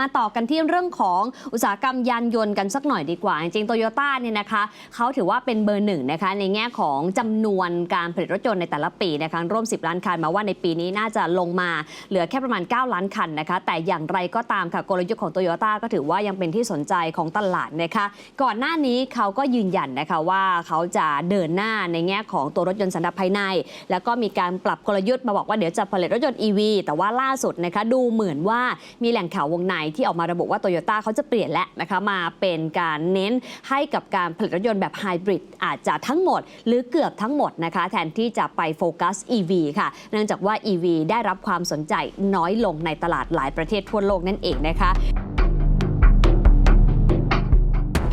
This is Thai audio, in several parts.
มาต่อกันที่เรื่องของอุตสาหกรรมยานยนต์กันสักหน่อยดีกว่า จริงๆโตโยต้าเนี่ยนะคะเขาถือว่าเป็นเบอร์หนึ่งนะคะในแง่ของจำนวนการผลิตรถยนต์ในแต่ละปีนะคะร่วม 10 ล้านคันมาว่าในปีนี้น่าจะลงมาเหลือแค่ประมาณ 9 ล้านคันนะคะแต่อย่างไรก็ตามค่ะกลยุทธ์ของโตโยต้าก็ถือว่ายังเป็นที่สนใจของตลาดนะคะก่อนหน้านี้เขาก็ยืนยันนะคะว่าเขาจะเดินหน้าในแง่ของตัวรถยนต์สันดาปภายใน แล้วก็มีการปรับกลยุทธ์มาบอกว่าเดี๋ยวจะผลิตรถยนต์ EV แต่ว่าล่าสุดนะคะดูเหมือนว่ามีแหล่งข่าววงในที่ออกมาระบุว่าโตโยต้าเขาจะเปลี่ยนแล้วนะคะมาเป็นการเน้นให้กับการผลิตรถยนต์แบบไฮบริดอาจจะทั้งหมด หรือเกือบทั้งหมดนะคะ แทนที่จะไปโฟกัส EV ค่ะ เนื่องจากว่า EV ได้รับความสนใจน้อยลงในตลาดหลายประเทศทั่วโลกนั่นเองนะคะ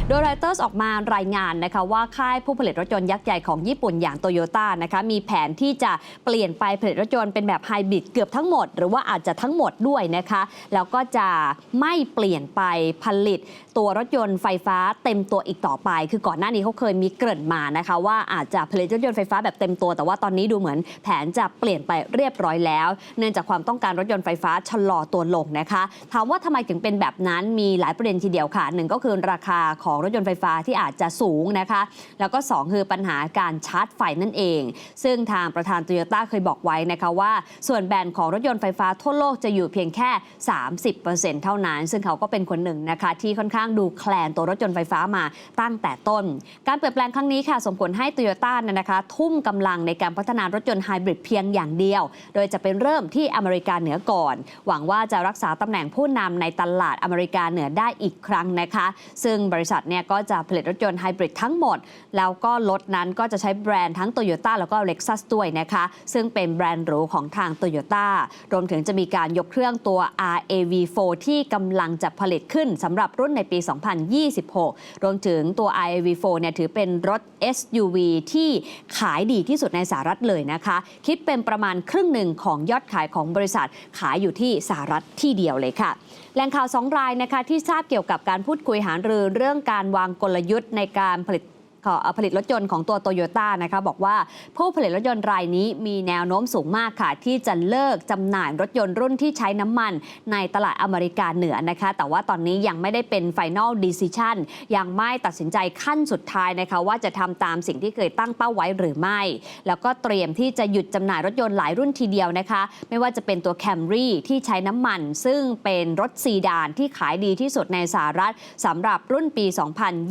โดย Reuters ออกมารายงานนะคะว่าค่ายผู้ผลิตรถยนต์ยักษ์ใหญ่ของญี่ปุ่นอย่างโตโยต้านะคะมีแผนที่จะเปลี่ยนไปผลิตรถยนต์เป็นแบบไฮบริดเกือบทั้งหมด หรือว่าอาจจะทั้งหมดด้วยนะคะแล้วก็จะไม่เปลี่ยนไปผลิตตัวรถยนต์ไฟฟ้าเต็มตัวอีกต่อไป คือก่อนหน้านี้เขาเคยมีเกริ่นมานะคะว่าอาจจะผลิตรถยนต์ไฟฟ้าแบบเต็มตัว แต่ว่าตอนนี้ดูเหมือนแผนจะเปลี่ยนไปเรียบร้อยแล้ว เนื่องจากความต้องการรถยนต์ไฟฟ้าชะลอตัวลงนะคะ ถามว่าทำไมถึงเป็นแบบนั้นมีหลายประเด็นทีเดียวค่ะหนึ่งก็คือราคาของสองรถยนต์ไฟฟ้าที่อาจจะสูงนะคะ แล้วก็ 2 คือปัญหาการชาร์จไฟนั่นเอง ซึ่งทางประธานโตโยต้าเคยบอกไว้นะคะว่า ส่วนแบนของรถยนต์ไฟฟ้าทั่วโลกจะอยู่เพียงแค่ 30%เท่านั้น ซึ่งเขาก็เป็นคนหนึ่งนะคะ ที่ค่อนข้างดูแคลนตัวรถยนต์ไฟฟ้ามาตั้งแต่ต้น การเปลี่ยนแปลงครั้งนี้ค่ะส่งผลให้โตโยต้านะคะ ทุ่มกำลังในการพัฒนารถยนต์ไฮบริดเพียงอย่างเดียว โดยจะเป็นเริ่มที่อเมริกาเหนือก่อน หวังว่าจะรักษาตำแหน่งผู้นำในตลาดอเมริกาเหนือได้อีกครั้งนะคะ ซึ่งบริษัทเนี่ยก็จะผลิตรถยนต์ไฮบริดทั้งหมด แล้วก็รถนั้นก็จะใช้แบรนด์ทั้ง Toyota แล้วก็ Lexus ด้วยนะคะ ซึ่งเป็นแบรนด์หรูของทาง Toyota รวมถึงจะมีการยกเครื่องตัว RAV4 ที่กำลังจะผลิตขึ้นสำหรับรุ่นในปี 2026 รวมถึงตัว RAV4 เนี่ยถือเป็นรถ SUV ที่ขายดีที่สุดในสหรัฐเลยนะคะ คิดเป็นประมาณครึ่งหนึ่งของยอดขายของบริษัทขายอยู่ที่สหรัฐที่เดียวเลยค่ะ แหล่งข่าวสองรายนะคะที่ทราบเกี่ยวกับการพูดคุยหารือเรื่องการการวางกลยุทธ์ในการผลิต ผลิตรถยนต์ของตัวโตโยต้านะคะบอกว่าผู้ผลิตรถยนต์รายนี้มีแนวโน้มสูงมากค่ะ ที่จะเลิกจำหน่ายรถยนต์รุ่นที่ใช้น้ำมันในตลาดอเมริกาเหนือนะคะ แต่ว่าตอนนี้ยังไม่ได้เป็น Final Decision ยังไม่ตัดสินใจขั้นสุดท้ายนะคะ ว่าจะทำตามสิ่งที่เคยตั้งเป้าไว้หรือไม่ แล้วก็เตรียมที่จะหยุดจำหน่ายรถยนต์หลายรุ่นทีเดียวนะคะ ไม่ว่าจะเป็นตัว Camry ที่ใช้น้ำมัน ซึ่งเป็นรถซีดานที่ขายดีที่สุดในสหรัฐสำหรับรุ่นปี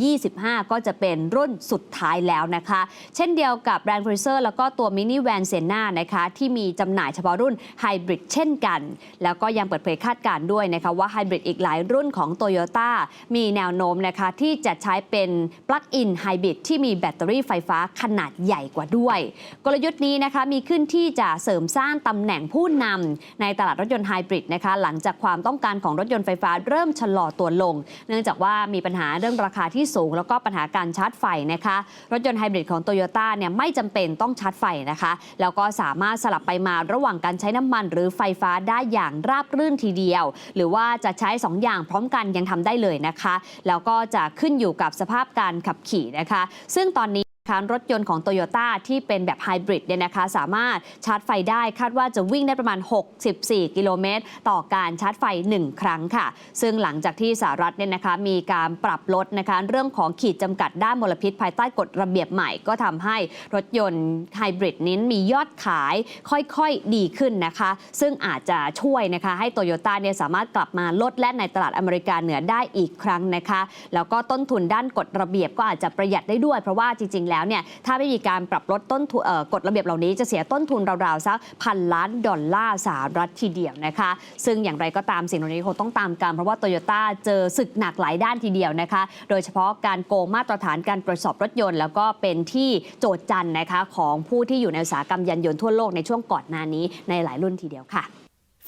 2025 ก็จะเป็นรุ่นสุดท้ายแล้วนะคะ เช่นเดียวกับแบรนด์ Cruiser แล้วก็ตัวมินิแวนเซนานะคะที่มีจำหน่ายเฉพาะรุ่นไฮบริดเช่นกัน แล้วก็ยังเปิดเผยคาดการณ์ด้วยนะคะว่าไฮบริดอีกหลายรุ่นของ t o y ยต้ามีแนวโน้มนะคะที่จะใช้เป็นปลั๊กอินไฮบริดที่มีแบตเตอรี่ไฟฟ้าขนาดใหญ่กว่าด้วย กลยุทธ์นี้นะคะมีขึ้นที่จะเสริมสร้างตำแหน่งผู้นำในตลาดรถยนต์ไฮบริดนะคะหลังจากความต้องการของรถยนต์ไฟฟ้าเริ่มชะลอตัวลง เนื่องจากว่ามีปัญหาเรื่องราคาที่สูง แล้วก็ปัญหาการชาร์จไฟนะคะ รถยนต์ไฮบริดของโตโยต้าเนี่ยไม่จำเป็นต้องชาร์จไฟนะคะ แล้วก็สามารถสลับไปมาระหว่างการใช้น้ำมันหรือไฟฟ้าได้อย่างราบรื่นทีเดียว หรือว่าจะใช้ 2 อย่างพร้อมกันยังทำได้เลยนะคะ แล้วก็จะขึ้นอยู่กับสภาพการขับขี่นะคะ ซึ่งตอนนี้ การรถยนต์ของโตโยต้าที่เป็นแบบไฮบริดเนี่ยนะคะสามารถชาร์จไฟได้คาดว่าจะวิ่งได้ประมาณ 64 กิโลเมตร ต่อการชาร์จไฟ 1 ครั้งค่ะ ซึ่งหลังจากที่สหรัฐเนี่ยนะคะมีการปรับลดนะคะเรื่องของขีดจำกัดด้านมลพิษ ภายใต้กฎระเบียบใหม่ก็ทำให้รถยนต์ไฮบริดนี้มียอดขายค่อยๆดีขึ้นนะคะ ซึ่งอาจจะช่วยนะคะให้โตโยต้าเนี่ยสามารถกลับมาลดแล่นในตลาดอเมริกาเหนือได้อีกครั้งนะคะ แล้วก็ต้นทุนด้านกฎระเบียบก็อาจจะประหยัดได้ด้วย เพราะว่าจริง ๆ แล้วเนี่ยถ้าไม่มีการปรับลดต้นทุนกฎระเบียบเหล่านี้จะเสียต้นทุนราวๆสักพันล้านดอลลาร์สหรัฐทีเดียวนะคะ ซึ่งอย่างไรก็ตามสิ่งเหล่านี้คงต้องตามกันเพราะว่าโตโยต้าเจอศึกหนักหลายด้านทีเดียวนะคะ โดยเฉพาะการโกงมาตรฐานการตรวจสอบรถยนต์ แล้วก็เป็นที่โจทจันนะคะของผู้ที่อยู่ในอุตสาหกรรมยานยนต์ทั่วโลกในช่วงก่อนหน้านี้ในหลายรุ่นทีเดียวค่ะ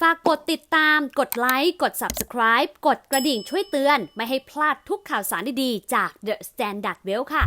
ฝากกดติดตาม กดไลค์ กด Subscribe กดกระดิ่งช่วยเตือน ไม่ให้พลาดทุกข่าวสารดี ๆ จาก The Standard Well ค่ะ